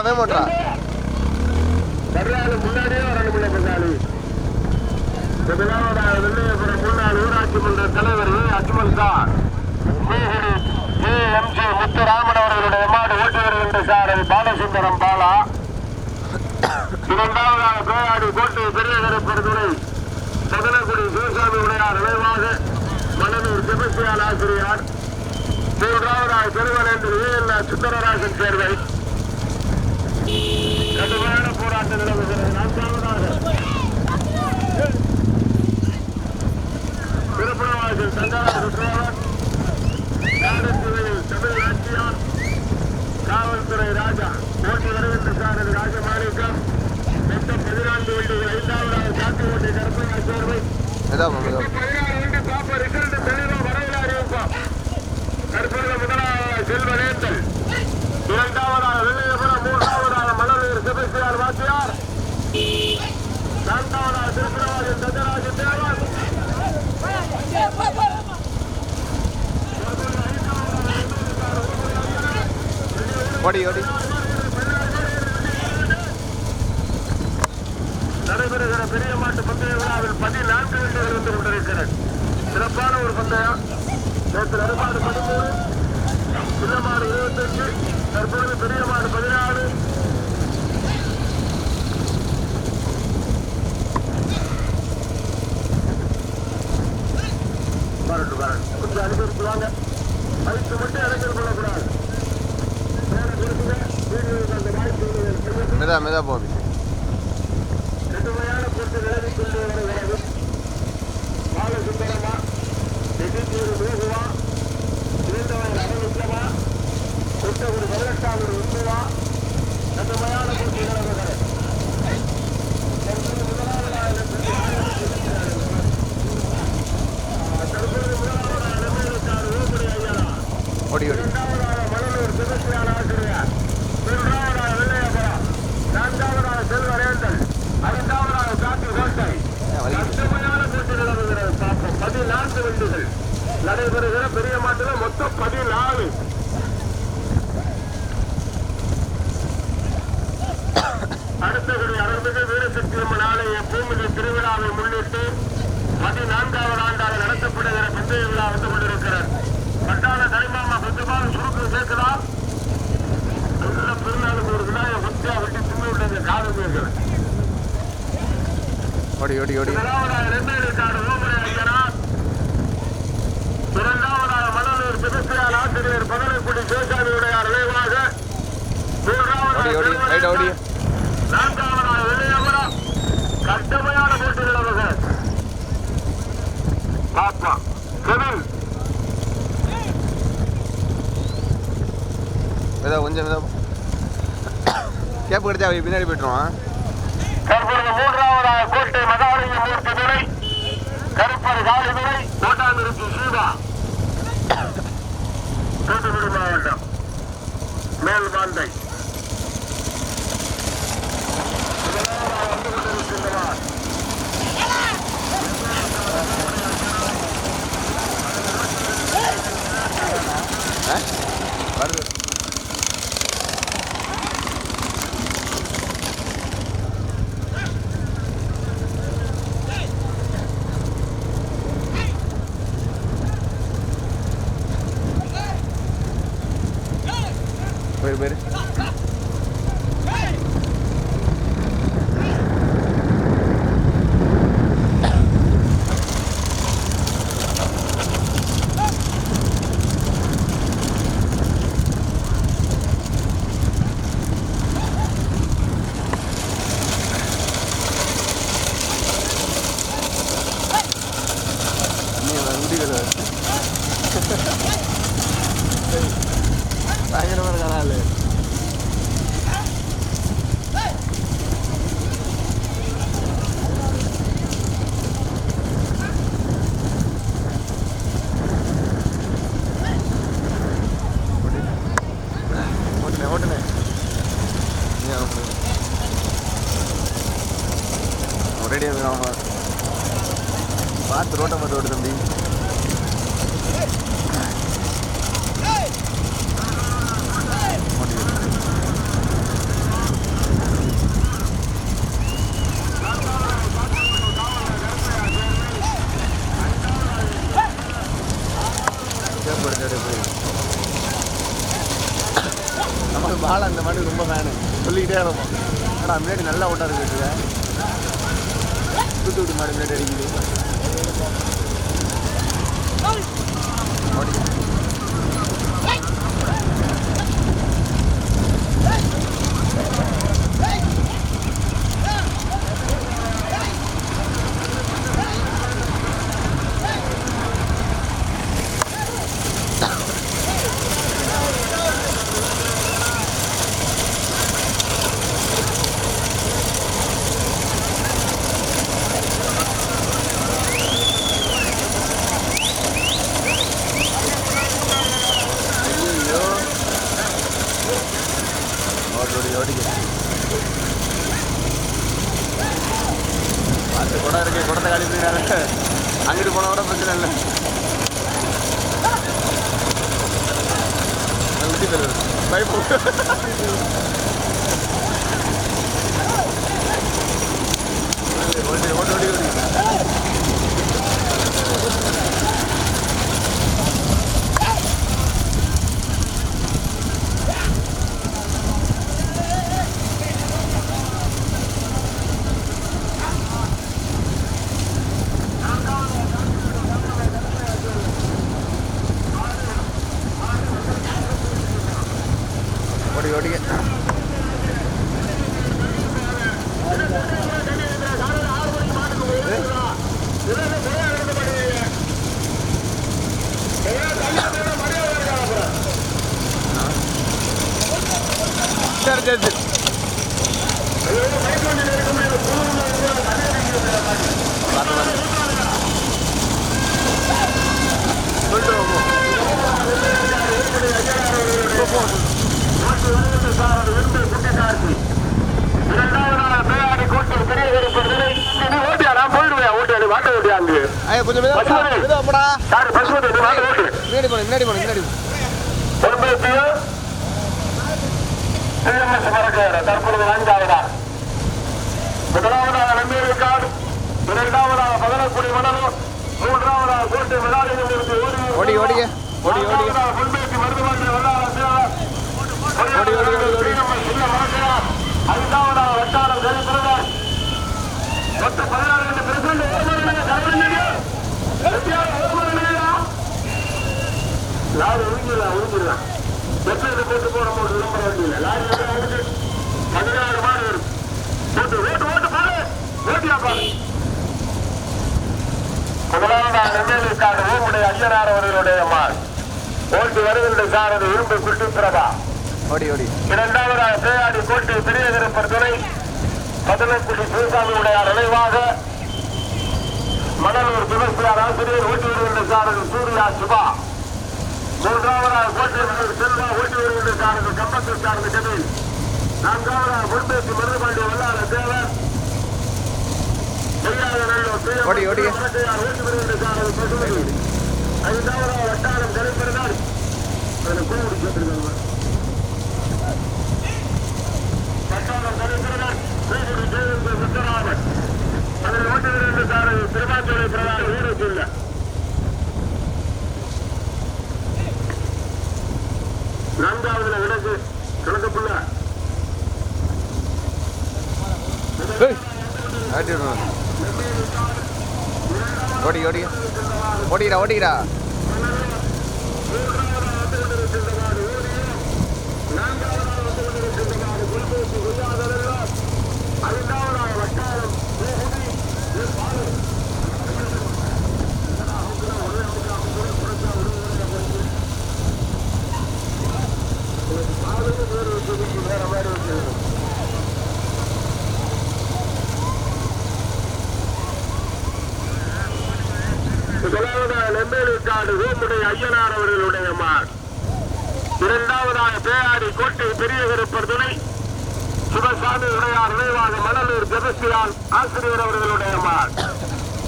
ஓட்டுறா. வேம் முன்னாடியே முன்னாள் ஊராட்சி மன்ற தலைவர் அஜ்மல் சார். முத்துராமன் அவர்களுடைய மாடு ஓட்டி வருகின்ற சார் பாலசுந்தரம் பாலா. இரண்டாவதாக பேயாடி கோட்டை பெரிய கருப்பெருதுறை சதனகுடி சிவசாமி உடையார் நினைவாக மணலூர் செபஸ்தியால் ஆசிரியார். மூன்றாவதாக திருவனந்தூர் ஏ. சுந்தரராஜன் சேர்வை. கடுமையான போராட்டம் நிலவுகிறது நான்காவதாக திருப்பணவாசல் தமிழ் ஆட்சியார் காவல்துறை ராஜா ஓட்டி வருகின்ற சார் அது ராஜமாணிக்கம் மொத்தம் பதினான்கு வண்டிகள் ஐந்தாவதாக கருப்பையா சேர்வை. பதினாறு ஓடி ஓடி நடைபெறுகிற பெரிய மாட்டு பந்தய விழாவில் பதினான்கு வண்டிகள் இருந்து கொண்டிருக்கிறது சிறப்பான ஒரு பந்தயம் நேற்று நடுமாடு பதிமூணு சின்ன மாடு இருபத்தஞ்சு தற்பொழுது பெரிய மாடு பதினாலு வரட்டும் வரட்டும் கொஞ்சம் அனுசரித்து வாங்க அதுக்கு மட்டும் இடைஞ்சல் கொள்ளக்கூடாது நேரம் கொடுக்குங்க வீடியோவுக்கு அந்த வாய்ப்பு செய்யுங்கள். மெதுவா மெதுவா போ அபிஷேக். கடுமையான போட்டு நிலவி கொண்டு வருகிறது பாலசுந்தரமா எதிர்த்தூர் மேகுவா இருந்தவன் அனுமித்தமா கொட்டகுடி பதினெட்டாவது உண்மைவா கடுமையான போட்டு நிலவுகிறது தற்போது முதலாவதாக நிலையத்தில் ஆயிரத்தி இருக்கிறார்கள். தற்போது முதலாவதாக நிலையத்தார் ஓபடி ஐயனா ஓடி ஓடி இரண்டாவதாக மணலூர் சிவசியான ஆசிரியர் மூன்றாவதாக வெள்ளையபுரம் நான்காவதாக செல்வரேந்தல் ஐந்தாவதாக காட்டு கோட்டை கடுமையான போட்டி நிலவுகிறது பார்ப்போம் பதினான்கு வண்டிகள் நடைபெறுகிற பெரிய மாட்டில் மொத்தம் பதினாலு. அடுத்தபடி அருள்மிகு வீரசக்தியம்மன் ஆலய பூமிகை திருவிழாவை முன்னிட்டு பதினான்காவது ஆண்டாக நடத்தப்படுகிற பந்தய விழா வந்து கொண்டிருக்கிறது. பட்டாள கரிமாமா கொஞ்சமாக சுருக்கு சேர்க்குதா நல்ல பெருநாளுக்கு ஒரு விழாவை ஒத்தியா வெட்டி தின்னு விட்டது பேசுகிறேன் ஓடி ஓடி ஓடி. முதலாவதாக நெம்மேலிக்காடு ஓமரை ஐயனா இரண்டாவதாக மணலூர் சிவசியால் ஆசிரியர் பதனைக்குடி சேஷாமியுடைய நினைவாக ஓடி ஓடி ரைட் ஓடி. நான்காவதாக வெள்ளையபுரம் கொஞ்சம் மெதுவா கேப் கிடைச்சா பின்னாடி போயிட்டுருவான். தற்பொழுது கோட்டை மகாலிங்க மூர்த்தி துறை கருப்பர் சீதா. தூத்துக்குடி மாவட்டம். மேல் பாந்தை நல்லா ஓட்டா இருக்கு தூத்துக்குடி மாடு முன்னாடி அடிக்குது ஓடி. ஐயோ ஓடி ஓடி ஓடிக்க பார்த்து குடம் இருக்கு குடத்தை காலி பண்ணிடாத அங்கிட்டு போன கூட பிரச்சனை இல்லை விட்டு தருது கொஞ்சம் மெதுவா போடா. மெதுவா போடா முன்னாடி போன முன்னாடி போன முன்னாடி தற்பொழுது நான்காவதா? முதலாவதாக நம்பியிருக்கார் இரண்டாவதாக பதனக்குடி மணலும் மூன்றாவதாக கோட்டை விழாவில் இருந்து ஓடி ஓடிக்க ஓடி நான்காவதாக முன்பேற்றி மருதுவாண்டி வல்லாளர் சேவர். ஓடி, ஓடி, ஓடி, ஓடி. சின்ன மரக்கையார். ஐந்தாவதாக வட்டாரம் கரிபிரதர். மொத்தம் பதினாறு ரெண்டு லாரி உறிஞ்சிடலாம் உறிஞ்சிடலாம் வெற்றியை போட்டு போட போட்டு விளம்பரம் வண்டியில் லாரி பதினாறு மாடு வரும் போட்டு ஓட்டு ஓட்டு பாரு ஓட்டியா பாரு. முதலாவதாக நெம்மேலிக்காடு ஓமுடைய ஐயனார் அவர்களுடைய மாள் ஓட்டு வருகின்ற சாரதி இரும்பு குட்டி பிரபா. ஓடி ஓடி. இரண்டாவதாக பேயாடி கோட்டை பெரிய திருப்பர் துறை பதினெட்டு சிவசாமியுடைய நினைவாக. மணலூர் சிவசியார் ஆசிரியர் ஓட்டி வருகின்ற சாரதி சூர்யா சிவா மூன்றாவதாக கோட்டை செல்வா ஓட்டி வருகின்ற சாரதி கம்பத்தை சார்ந்த கதை நான்காவதாக முன்பேசி மருதுபாண்டி வல்லாள தேவர். ஓடி, ஓடி. ஓட்டி வருகின்ற சாரதி பசுமதி ஐந்தாவதாக வட்டாரம் கலைப்பிறந்தார் அதில் பூ முடிச்சிருக்காங்க வட்டாரம் கலைப்பிறந்தார் பூகுடி ஜெயந்தி முத்தராமன். அதில் ஓட்டி வருகின்ற சாரதி திருமாத்துறை பிரதான ஊருக்கு இல்லை நான்காவதுல விலக்கு கணக்குப்புள்ள ஏய், ஆட்டி விடுறேன். ஓடி ஓடி ஓடிடா ஓடிடா ஐந்தாவதாக வட்டாரம் வேற மாதிரி வச்சிருக்கோம் முதலாவதாக நெம்மேலிக்காடு ஓமுடைய ஐயனார் அவர்களுடைய மார் முதலாவதாக பேராடி கோட்டை பெரிய துணை. சுபசாமி உடையார் நினைவாக மணலூர் ஜெபஸ்தியால் ஆசிரியர் அவர்களுடைய மார்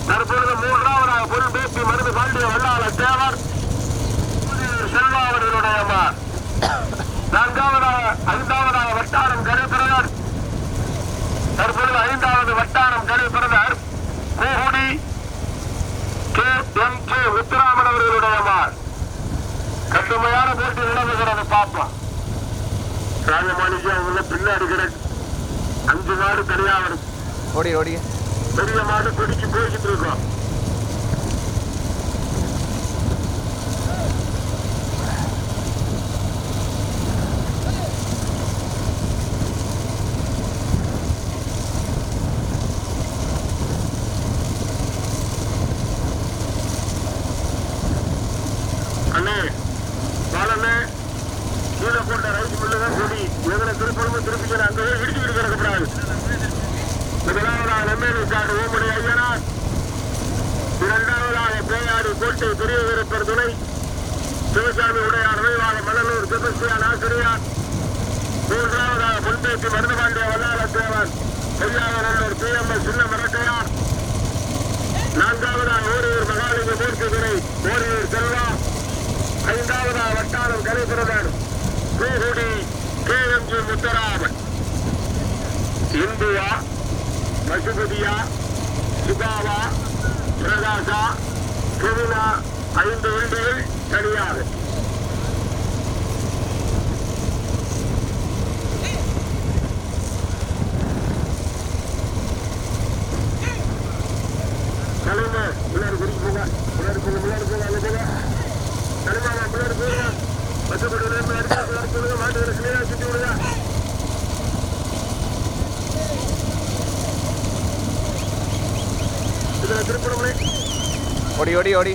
தற்பொழுது மூன்றாவதாக பொருள் பேசி மருந்து பாண்டிய வல்லாள தேவர். செல்வா அவர்களுடைய மார் நான்காவதாக ஐந்தாவதாக வட்டாரம் கரைப்பிரதர் தற்பொழுது ஐந்தாவது வட்டாரம் கரைப்பிரதர் பூகுடி கே எம் கே முத்துராமன் அவர்களுடைய மார் கடுமையான போட்டி நடந்துகிறத பார்ப்போம். ராஜமாணிக்கம் அவங்க பின்னாடி கிடக்கு. அஞ்சு மாடு தனியாக ஓடி ஓடி. பெரிய மாடு பிடிச்சு போய்கிட்டு இருக்கோம். ഓടി ഓടി ഓടി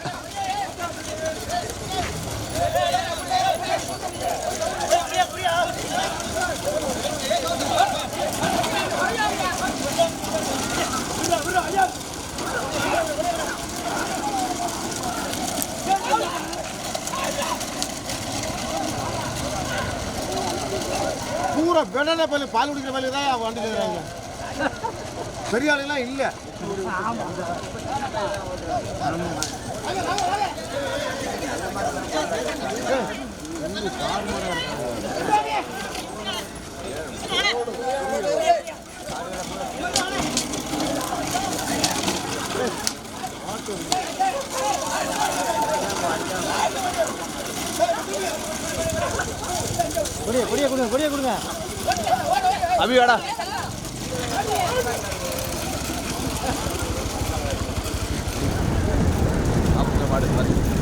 வேணாலே பள்ளி பால் குடிக்கிற பள்ளி தான் வண்டி செய்கிறாங்க பெரிய ஆளுலாம் இல்லை. கொடிய கொடிய கொடுங்க கொடிய கொடுங்க. अभी वाडा आपण वाढत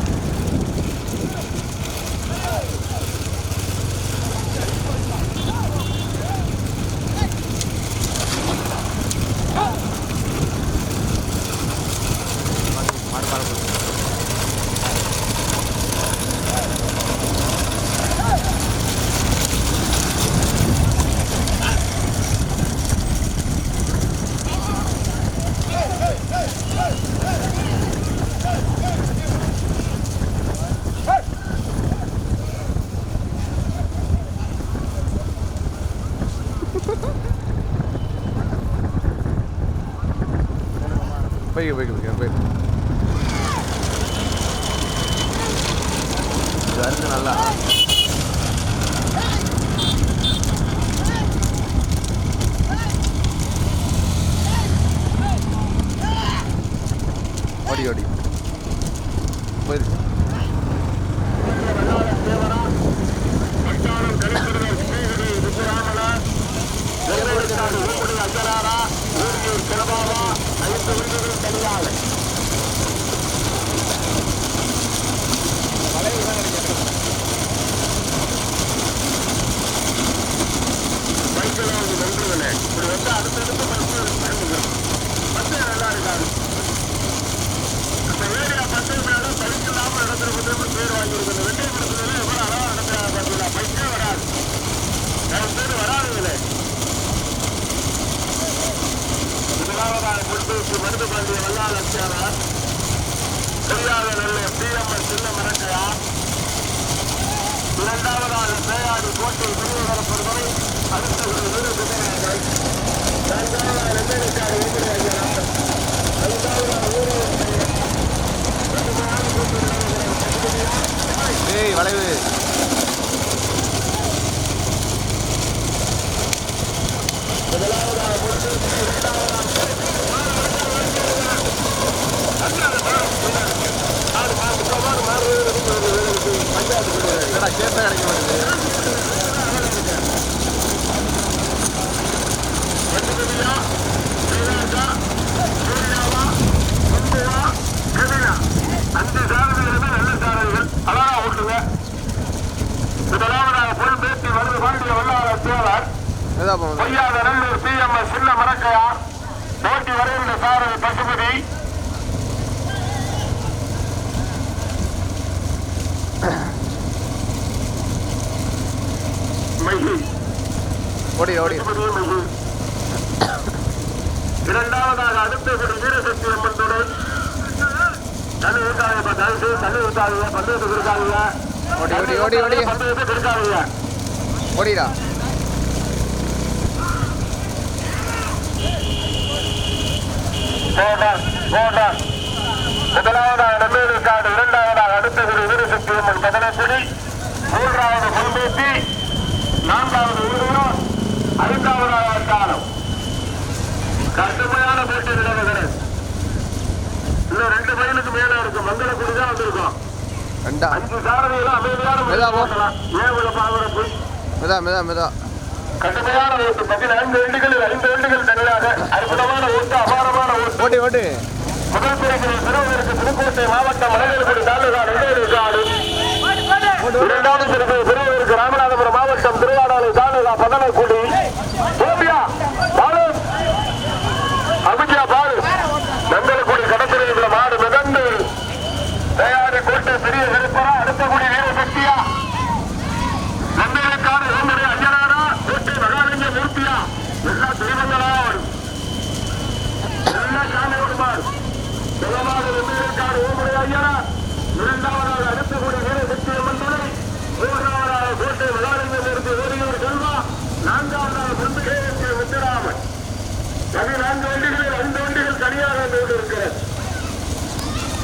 நிறைய போய்களுக்கு போய் வருது நல்லா. ஓடி ஓடி. போயிருக்கு முதலாவதாக கொண்டு பாண்டிய வல்லால் அச்சாரா தெரியாத நல்ல பிஎம்எஸ் சின்ன மரக்கையா இரண்டாவதாக பேயாடி கோட்டை விருதுவரப்படுவதை அடுத்த ஒரு வீடு குதிரையார்கள் நான்காவதாக நெல்லைக்காடு ஊமுறையாகிறார் ஐந்தாவதாக ஊரூர் ஏய் வளைவு என்னடா கேட்டா கிடைக்க மாட்டேங்குது அஞ்சு சாரதிகளுமே நல்ல சாரதிகள் அழகா ஓட்டுங்க முதலாவதாக பொருள் பேசி வருது பாண்டிய வல்லார சேவர் எதா போகுது பொய்யாத நல்லூர் பிஎம்எஸ் சின்ன மரக்கையா போட்டி வருகின்ற சாரதி பசுபதி மைகி ஓடி ஓடி. இரண்டாவதாக அடுத்த ஒரு வீரசக்தி அம்மன் துணை தண்ணி ஊத்தாதீங்க தயவுசெய்து தண்ணி ஊத்தாதீங்க பந்தயத்துக்கு இருக்காதீங்க ஓடி ஓடி ஓடி ஓடி. பந்தயத்துக்கு இருக்காதீங்க ஓடிடா. போனர் போனர் முதலாவதாக நம்பேலுக்காடு இரண்டாவதாக அடுத்த குரு வீரசக்தி அம்மன். மூன்றாவது பொன்பேட்டி நான்காவது உருவம் ஐந்தாவதாக காலம் கடுமையான போட்டி நிலவுகிறது இன்னும் ரெண்டு மைலுக்கு மேல இருக்கு மங்களக்குடி தான் வந்திருக்கோம். ரெண்டா. அஞ்சு சாரதிகளும் அமைதியான மெதுவா போ. ஏன் இவ்வளவு பாவரப்பு மெதா மெதா மெதா. கடுமையான ஓட்டு. பதினைந்து வெண்டுகளில் ஐந்து வெண்டுகள் தனியாக அற்புதமான ஓட்டு அபாரமான ஓட்டு. ஓடி ஓடி முதல் பிரிவில் சிறுவருக்கு புதுக்கோட்டை மாவட்டம் மலையல்குடி தாலுகா நெல்லையடிக்காடு இரண்டாவது பிரிவில் சிறுவருக்கு ராமநாதபுரம் மாவட்டம் திருவாடாலை தாலுகா பதனக்குடி சோபியா பாலு. அபிஜா பாலு. நந்தலக்குடி கடற்கரையில் மாடு பெரிய சிறப்பரா அடுத்த குடி வீரசக்தியா நந்தலுக்கான ஓமரை ஐயனாரா கோட்டை மகாலிங்க மூர்த்தியா? எல்லா தெய்வங்களா வரும் எல்லா சாமியோடு மாறு முதலாவது வெள்ளையக்காடு ஓமரை ஐயனா. இரண்டாவதாக அடுத்த கூடிய வீரசக்தி அம்மன் மூன்றாவதாக கோட்டை செல்வா. நான்காவதாக பொந்து கேஎஸ்கே முத்துராமன். பதினான்கு வண்டிகளில் ஐந்து வண்டிகள் தனியாக வந்து கொண்டிருக்கிறது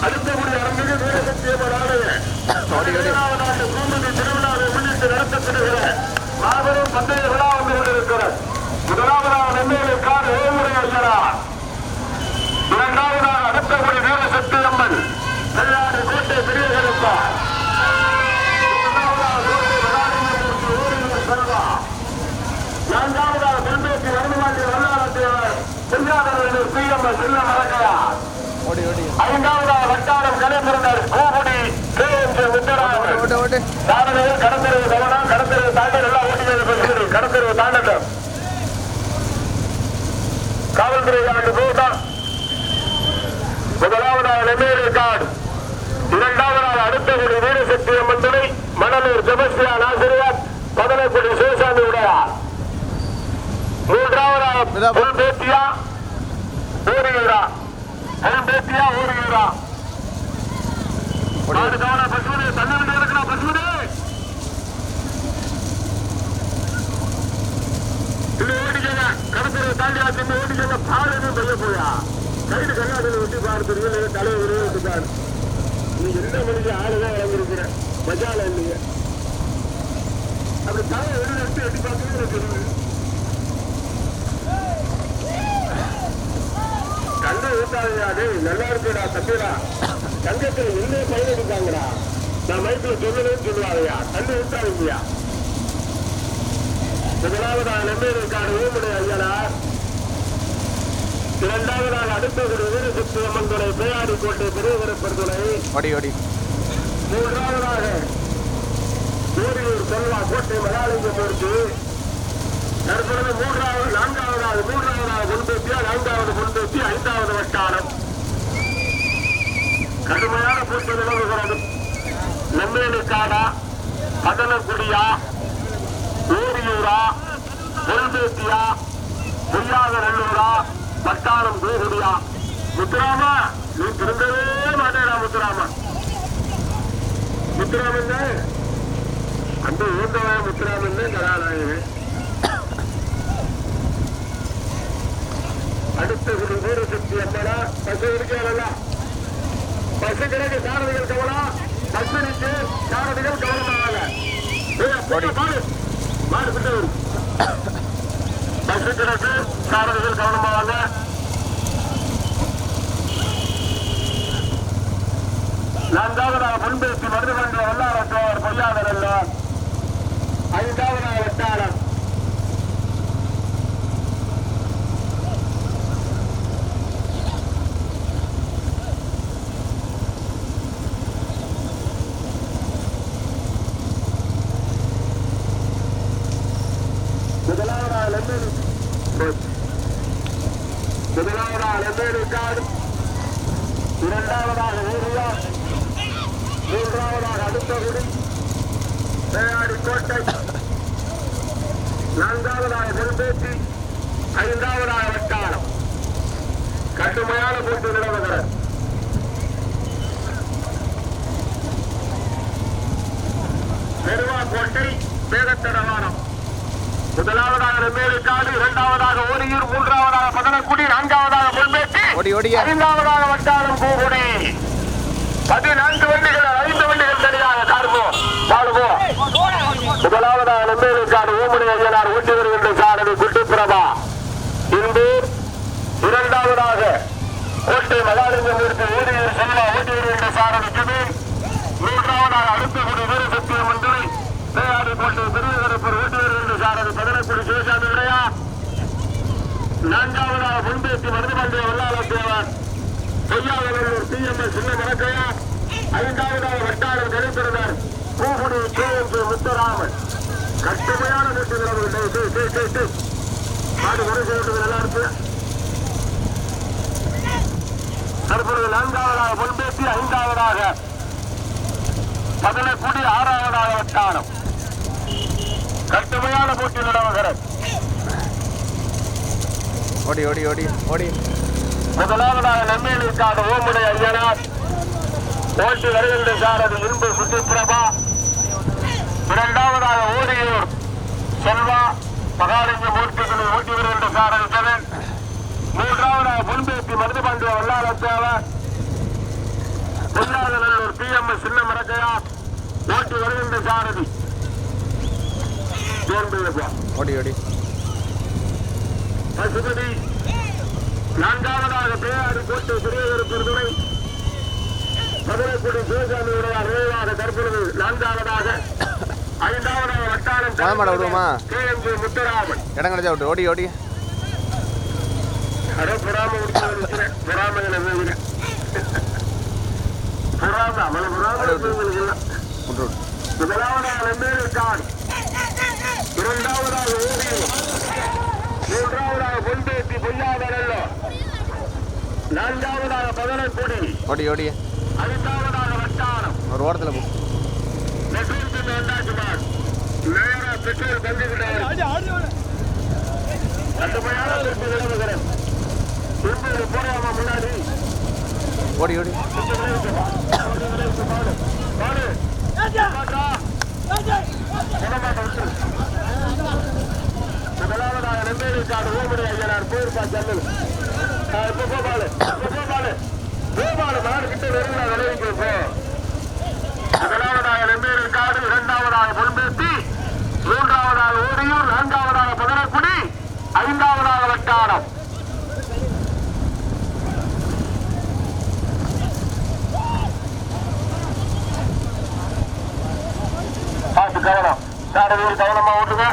அடுத்தபடி அரங்கில் வீரசக்தி அம்மன் ஆலய பதினேழாவது பூமதி திருவிழாவை முன்னிட்டு நடத்தப்படுகிற மாபெரும் பந்தய விழா வந்து கொண்டிருக்கிறது. முதலாவதாக நெல்லையிற்கான ஓமுறை ஐயரா இரண்டாவதாக அடுத்தபடி வீரசக்தி அம்மன். வெள்ளாடு கோட்டை ஊரில் செல்வா நான்காவதாக பெரும்பேசி வருமாண்டி வல்லாரத்தேவர் செய்யாதவர்கள் ஓடி ஓடி ஐந்தாவதாக வட்டாரம் கலைப்பிறந்தர் கேஎம்சி முத்தராமன் ஓடி ஓடி சாரதிகள் கடத்தெருவு கவனம் கடத்தெருவு தாண்டல் எல்லாம் பேசுகிறது கடத்தெருவு தாண்டட்டும். காவல்துறை ஆண்டு போதான் முதலாவதாக நெம்மேலி காடு இரண்டாவதாக அடுத்த குடி வீரசக்தி அம்மன் துணை. மணலூர் செபஸ்டியான் ஆசிரியர் பதனக்குடி சிவசாமி உடையார். மூன்றாவதாக பேத்தியா ஊருகிறா மாடு கவனம் பசுமதி தண்ணி இருக்கிறா பசுமதி இது ஓடிக்கங்க கடற்கரை தாண்டி ஆச்சு ஓடிக்கங்க பால் எதுவும் பெய்ய போயா கைது கண்ணாடியில் ஒட்டி பாரு தெரியும் தலையை ஒரே விட்டு பாரு. நீ எந்த மணிக்கு ஆளுதான் வளர்ந்துருக்கிற. மஜால இல்லைங்க அப்படி வெளியில எடுத்து எட்டி எனக்கு தெரியுது. ஊத்தாதையா டேய் நல்லா இருக்குடா தம்பிடா தங்கத்தில் இன்னே பயனடிப்பாங்கடா நான் மைக்கில் சொல்லணும்னு சொல்லுவாங்கய்யா. தண்ணி ஊத்தாதீங்கய்யா முதலாவதாக நம்பேருக்காடு ஊமுடைய ஐயனார் இரண்டாவதாக அடுத்தகுடி வீரசக்தி அம்மன் துணை பேயாடி கோட்டை பெரியவரப்பர் துணை மூன்றாவதாக ஊரியூர் செல்வா கோட்டை மகாலிங்கமூர்த்தி. தற்பொழுது மூன்றாவது நான்காவதாவது மூன்றாவதாவது முன்பேத்தியா நான்காவது முன்பேத்தி ஐந்தாவது வட்டாரம். கடுமையான போட்டி நிலவுகிறது. நெம்மேலுக்காடா பதனக்குடியா ஊரியூரா முன்பேத்தியா பொய்யாக நல்லூரா வட்டாரம் கோகுடியா முத்துராமா நீ திருந்தவே மாட்டேடா முத்துராமா. முத்துராமன் அந்த ஊர்ந்தவ முத்துராமன் கதாநாயகன். அடுத்த குடி வீரசக்தி அம்மனா பசு இருக்காரல்ல பசு கிடக்கு சாரதிகள் கவலா பசு இருக்கு சாரதிகள் கவனமாவாங்க மாடு வரும். பசு கிடக்கு சாரதிகள் கவனமாவாங்க நான்காவதாக முன்பேசி மருதுமன்ற வல்லாரத்தோர் பொய்யாளர் அல்ல ஐந்தாவதாக வட்டாளம் முதலாவதாக லெம்மேலு முதலாவதாக லெம்மேலு காடு இரண்டாவதாக ஊரியா மூன்றாவதாக வேளாடி கோட்டை நான்காவதாக பொறுப்பேற்றி ஐந்தாவதாக வட்டாரம் கடுமையான போட்டி நிலவுகிறது கோட்டை வேகத்தடவானம் முதலாவதாக நெம்மேலிக்காடு இரண்டாவதாக ஓரியூர் மூன்றாவதாக பதனக்குடி நான்காவதாக முன்பேட்டி ஐந்தாவதாக வட்டாரம் பூகுடி பதினான்கு வண்டிகள் ஐந்து வண்டிகள் சரியாக கார்போ வாழ்வோ முதலாவதாக நம்பேலுக்காடு ஊமணி ஐயனார் ஊட்டி வருகின்ற சாரதி குட்டிப்பிரபா இந்தூர் இரண்டாவதாக கோட்டை மகாலிங்கமூர்த்தி ஊரியூர் செல்வா ஊட்டி வருகின்ற சாரதி ஜமீன் மூன்றாவதாக அடுத்தகுடி வீரசக்தி மந்திரி ஊட்டி வருகின்ற சாரதி சிவசாமி விடையா நான்காவதாக வல்லாள தேவர் பொய்யாவலூர் சிஎம்எஸ் சின்ன மரக்கையா ஐந்தாவதாக வட்டாரம் கணிப்பிரதர் பூகுடி கேஎம்பி முத்துராமன். கட்டுமையான வீட்டு நிலவுகள் மாடு வரிசை ஓட்டுகள் நல்லா இருக்கு தற்பொழுது நான்காவதாக முன்பேத்தி ஐந்தாவதாக பதினக்குடி ஆறாவதாக வட்டாரம். கட்டுமையான போட்டி நிலவுகிறது. ஓடி ஓடி ஓடி ஓடி. முதலாவதாக நன்மையிற்காக ஓமுடைய ஐயனார். ஓட்டி வருகின்ற சாரதி இரும்பு சுற்றுப்பிரபா இரண்டாவதாக ஓரியூர் செல்வா. மகாலிங்க மூர்த்திகளை ஓட்டி வருகின்ற சாரதி செவன். மூன்றாவதாக முன்பேத்தி மருதுபாண்டிய வல்லாளத்தேவர் பொன்னாதநல்லூர் பி எம் சின்ன மரக்கையா ஓட்டி வருகின்ற சாரதி ஓடி ஓடி. பசுபதி. நான்காவதாக பேயாடி கோட்டை பெரியவருக்கு துணை மதுரைக்குடி சிவசாமியுடைய நிறைவாக தற்பொழுது நான்காவதாக ஐந்தாவதாக வட்டாரம் மொத மாட விடுவோமா? கே. எம். ஜி. முத்துராமன். இடம் கிடைச்சா விட்டு ஓடி ஓடி. அட புறாம புறாம புறாம அவளை புறாம முதலாவதாக நம்பேருக்கான் இரண்டாவதாக ஊதியம் மூன்றாவதாக பொன்பேத்தி பொய்யாதரல்லோ நான்காவதாக பதனக்குடி. ஓடி ஓடி. ஐந்தாவதாக வட்டாரம். ஒரு ஓரத்தில் போ. பெட்ரோல் பின் வந்தாச்சுமான் நேரா பெட்ரோல் பங்குகிட்டார் கடுமையான திருப்பி நிலவுகிறேன் திருப்பி போறாமா முன்னாடி? ஓடி ஓடி. பாடு முதலாவதாக நம்பேரிக்காடு ஓமடி ஐயனார் போயிருப்பா செல்லு இப்போ போபாலு இப்போ போபாலு பூமாடு மாடு கிட்ட வெறும் நான் விளைவிக்கிறோம் முதலாவதாக நெம்பேரி காடு இரண்டாவதாக பொன்பேத்தி மூன்றாவதாக ஊரியூர் நான்காவதாக புதனக்குடி ஐந்தாவதாக வட்டாரம். கவனம். சாரதியில் கவனமா ஓட்டுங்க.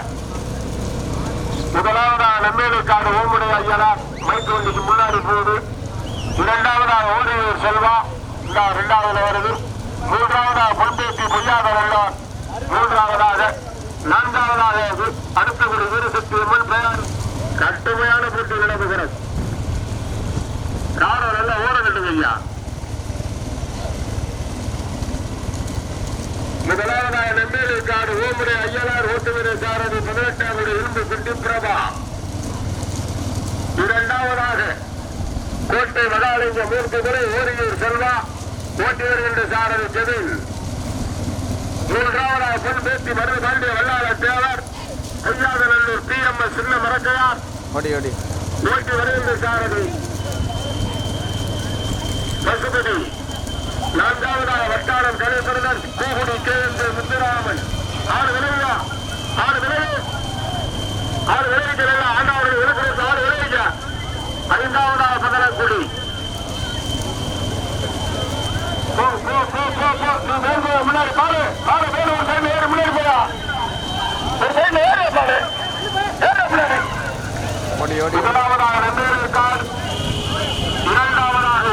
முதலாவதாக நெம்மேலு காடு ஓமுடைய ஐயனார் மைக்கு வண்டிக்கு முன்னாடி போகுது. இரண்டாவதாக ஓடியூர் செல்வா இந்த இரண்டாவதுல வருது. மூன்றாவதாக பொன்பேட்டி பொய்யாத வல்லார் மூன்றாவதாக நான்காவதாக இது அடுத்த ஒரு வீரசக்தி அம்மன் பெயர் கட்டுமையான போட்டி நடந்துகிறது. காரம் நல்லா ஓட வேண்டும் ஐயா. முதலாவதாக நெம்மேலி காடு ஓமுறை ஐயனார் ஓட்டுநர் சாரதி பதினெட்டாவது இரும்பு குட்டி பிரபா. இரண்டாவதாக கோட்டை வடாலிங்க மூர்த்தி துறை ஓரியூர் செல்வா ஓட்டி வருகின்ற சாரதி செதில். மூன்றாவதாக Ponpethi Marudhu Pandiya Vallala Thevar Ayyathanallur P M S Chinna Marakkayar. ஓடி ஓடி. ஓட்டி வருகின்ற சாரதி. பசுபதி நான்காவதாக வட்டாரம் கலைப்பிரதன் பூகுடி கே என் முத்துராமன். ஆறு விளையா ஆறு விளைவு. ஆறு விளைவிக்கிறல்ல ஆண்டாவது விளக்கு ஆறு இரண்டாவதாக ஐந்தாவதாக முன்னாடி பாரு பாரு மேல ஒரு ஏறு முன்னாடி போயா ஒரு ஏறு பாரு ஏறு முன்னாடி முதலாவதாக ரெண்டு இரண்டாவதாக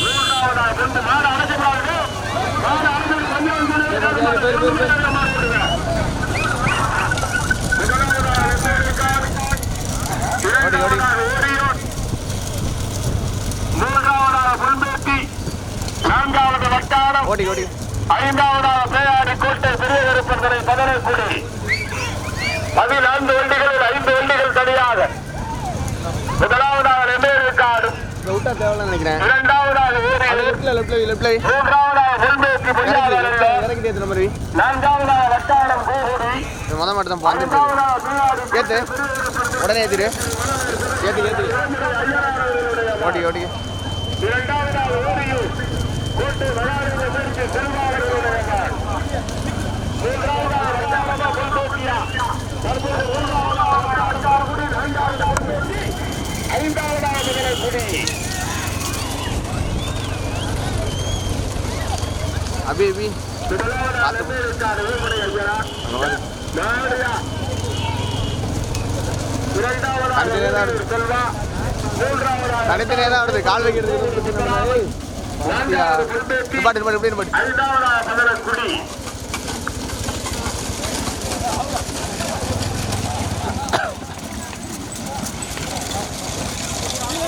மூன்றாவதாக கொண்டு மாடு அடைக்கப்படாது மாடு அடைஞ்சு கொஞ்சம் இரண்டாவதாக ஓடியூர் மூன்றாவதாக பொன்பேட்டி நான்காவது வட்டாரம். ஓடி ஓடி. ஐந்தாவதாக பேயாடி கோட்டை பெரிய விருப்பங்களை பதனக்குடி பதினான்கு வண்டிகளில் ஐந்து வண்டிகள் தனியாக. முதலாவதாக தேவையில்ல நினைக்கிறேன். இரண்டாவதாக நான்காவதாக வட்டாரம் கூகுடி. முத மட்டும் ஏத்து. உடனே ஏத்திரு ஏத்து ஏத்து வட்டாரமா பொன்பேட்டியா தற்போது மூன்றாவதாக வட்டாரக்குடி நான்காவதாக பொன்பேட்டி ஐந்தாவதாக முதலைக்குடி அபி அபி. ஐயா நாடியா? செல்வா. மூன்றாவதாக தனித்தனியாக தான் வருது கால் வைக்கிறதுக்கு நான்காவது பொன்பேட்டி பாட்டு